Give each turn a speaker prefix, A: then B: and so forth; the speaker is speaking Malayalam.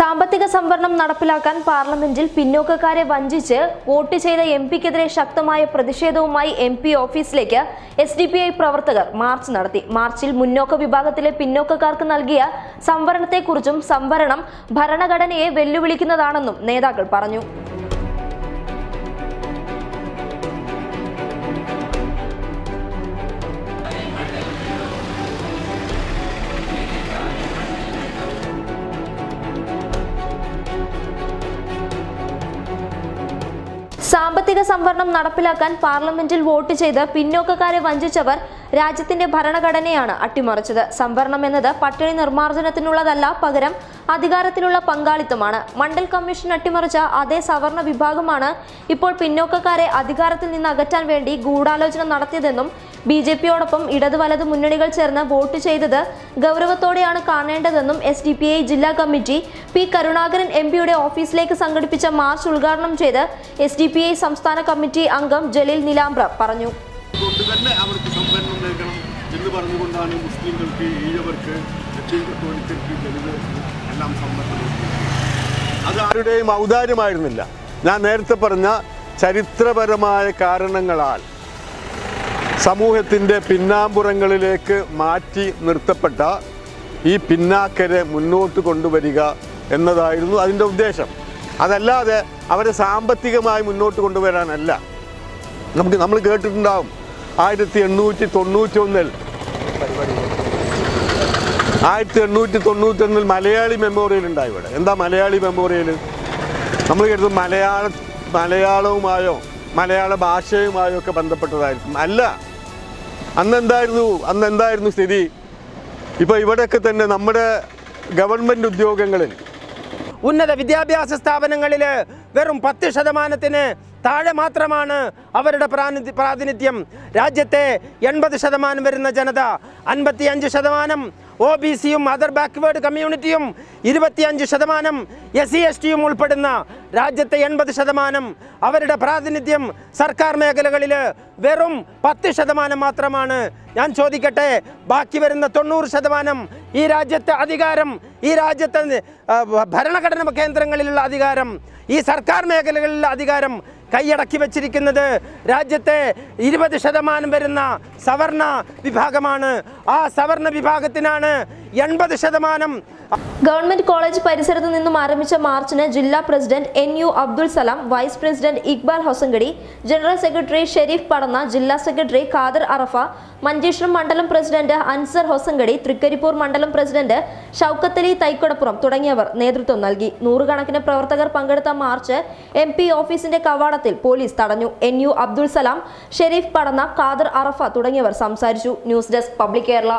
A: സാമ്പത്തിക സംവരണം നടപ്പിലാക്കാൻ പാർലമെന്റിൽ പിന്നോക്കക്കാരെ വഞ്ചിച്ച് വോട്ട് ചെയ്ത എം പിക്കെതിരെ ശക്തമായ പ്രതിഷേധവുമായി എം പി ഓഫീസിലേക്ക് എസ് ഡി പി ഐ പ്രവർത്തകർ മാർച്ച് നടത്തി. മാർച്ചിൽ മുന്നോക്ക വിഭാഗത്തിലെ പിന്നോക്കക്കാർക്ക് നൽകിയ സംവരണത്തെക്കുറിച്ചും സംവരണം ഭരണഘടനയെ വെല്ലുവിളിക്കുന്നതാണെന്നും നേതാക്കൾ പറഞ്ഞു. സാമ്പത്തിക സംവരണം നടപ്പിലാക്കാൻ പാർലമെന്റിൽ വോട്ട് ചെയ്ത് പിന്നോക്കക്കാരെ വഞ്ചിച്ചവർ രാജ്യത്തിന്റെ ഭരണഘടനയാണ് അട്ടിമറിച്ചത്. സംവരണം എന്നത് പട്ടിണി നിർമ്മാർജനത്തിനുള്ളതല്ല പകരം അധികാരത്തിലുള്ള പങ്കാളിത്തമാണ്. മണ്ഡൽ കമ്മീഷൻ അട്ടിമറിച്ച അതേ സവർണ വിഭാഗമാണ് ഇപ്പോൾ പിന്നോക്കക്കാരെ അധികാരത്തിൽ നിന്ന് അകറ്റാൻ വേണ്ടി ഗൂഢാലോചന നടത്തിയതെന്നും ബി ജെ പിയോടൊപ്പം ഇടത് വലത് മുന്നണികൾ ചേർന്ന് വോട്ട് ചെയ്തത് ഗൗരവത്തോടെയാണ് കാണേണ്ടതെന്നും എസ് ഡി പി ഐ ജില്ലാ കമ്മിറ്റി പി കരുണാകരൻ എം പിയുടെ ഓഫീസിലേക്ക് സംഘടിപ്പിച്ച മാർച്ച് ഉദ്ഘാടനം ചെയ്ത് എസ് ഡി പി ഐ സംസ്ഥാന കമ്മിറ്റി അംഗം ജലീൽ നിലാംബ്ര പറഞ്ഞു.
B: എന്ന് പറഞ്ഞുകൊണ്ടാണ് ഈഴവർക്ക് എല്ലാം. അത് ആരുടെയും ഔദാര്യമായിരുന്നില്ല. ഞാൻ നേരത്തെ പറഞ്ഞ ചരിത്രപരമായ കാരണങ്ങളാൽ സമൂഹത്തിന്റെ പിന്നാമ്പുറങ്ങളിലേക്ക് മാറ്റി നിർത്തപ്പെട്ട ഈ പിന്നാക്കരെ മുന്നോട്ട് കൊണ്ടുവരിക എന്നതായിരുന്നു അതിന്റെ ഉദ്ദേശം. അതല്ലാതെ അവരെ സാമ്പത്തികമായി മുന്നോട്ട് കൊണ്ടുവരാനല്ല. നമുക്ക് നമ്മൾ കേട്ടിട്ടുണ്ടാവും. ആയിരത്തി എണ്ണൂറ്റി തൊണ്ണൂറ്റി ഒന്നിൽ ആയിരത്തി എണ്ണൂറ്റി തൊണ്ണൂറ്റി ഒന്നിൽ മലയാളി മെമ്മോറിയൽ ഉണ്ടായി ഇവിടെ. എന്താ മലയാളി മെമ്മോറിയൽ? നമ്മൾ കരുതും മലയാള മലയാളവുമായോ മലയാള ഭാഷയുമായോ ഒക്കെ ബന്ധപ്പെട്ടതായിരിക്കും. അല്ല അന്ന് എന്തായിരുന്നു അന്ന് എന്തായിരുന്നു സ്ഥിതി? ഇപ്പോൾ ഇവിടെയൊക്കെ തന്നെ നമ്മുടെ ഗവൺമെന്റ് ഉദ്യോഗങ്ങളിൽ
C: ഉന്നത വിദ്യാഭ്യാസ സ്ഥാപനങ്ങളിൽ വെറും പത്ത് ശതമാനത്തിന് താഴെ മാത്രമാണ് അവരുടെ പ്രാതി- പ്രാതിനിധ്യം. രാജ്യത്തെ എൺപത് ശതമാനം വരുന്ന ജനത അൻപത്തിയഞ്ച് ശതമാനം ഒ ബി സിയും അതർ ബാക്ക്വേർഡ് കമ്മ്യൂണിറ്റിയും ഇരുപത്തിയഞ്ച് ശതമാനം എസ് സി എസ് ടിയും ഉൾപ്പെടുന്ന രാജ്യത്തെ എൺപത് ശതമാനം അവരുടെ പ്രാതിനിധ്യം സർക്കാർ മേഖലകളിൽ വെറും പത്ത് ശതമാനം മാത്രമാണ്. ഞാൻ ചോദിക്കട്ടെ ബാക്കി വരുന്ന തൊണ്ണൂറ് ശതമാനം ഈ രാജ്യത്തെ അധികാരം ഈ രാജ്യത്തെ ഭരണഘടന കേന്ദ്രങ്ങളിലുള്ള അധികാരം ഈ സർക്കാർ മേഖലകളിലുള്ള അധികാരം കൈയടക്കി വച്ചിരിക്കുന്നത് രാജ്യത്തെ ഇരുപത് ശതമാനം വരുന്ന സവർണ വിഭാഗമാണ്. ആ സവർണ വിഭാഗത്തിനാണ് എൺപത് ശതമാനം.
A: ഗവൺമെന്റ് കോളേജ് പരിസരത്ത് നിന്നും ആരംഭിച്ച മാർച്ചിന് ജില്ലാ president N U Abdul Salam vice president Iqbal Hosangadi general secretary Sharif Padanna ജില്ലാ സെക്രട്ടറി ഖാദർ അറഫ മഞ്ചേശ്വരം മണ്ഡലം പ്രസിഡന്റ് അൻസർ ഹൊസങ്കടി തൃക്കരിപ്പൂർ മണ്ഡലം പ്രസിഡന്റ് ഷൌക്കത്തലി തൈക്കൊടപ്പുറം തുടങ്ങിയവർ നേതൃത്വം നൽകി. നൂറുകണക്കിന് പ്രവർത്തകർ പങ്കെടുത്ത മാർച്ച് എം ഓഫീസിന്റെ കവാടത്തിൽ പോലീസ് തടഞ്ഞു. എൻ യു അബ്ദുൾ സലാം ഷെരീഫ് പടന്ന ഖാദർ അറഫ തുടങ്ങിയവർ സംസാരിച്ചു. News desk public Kerala.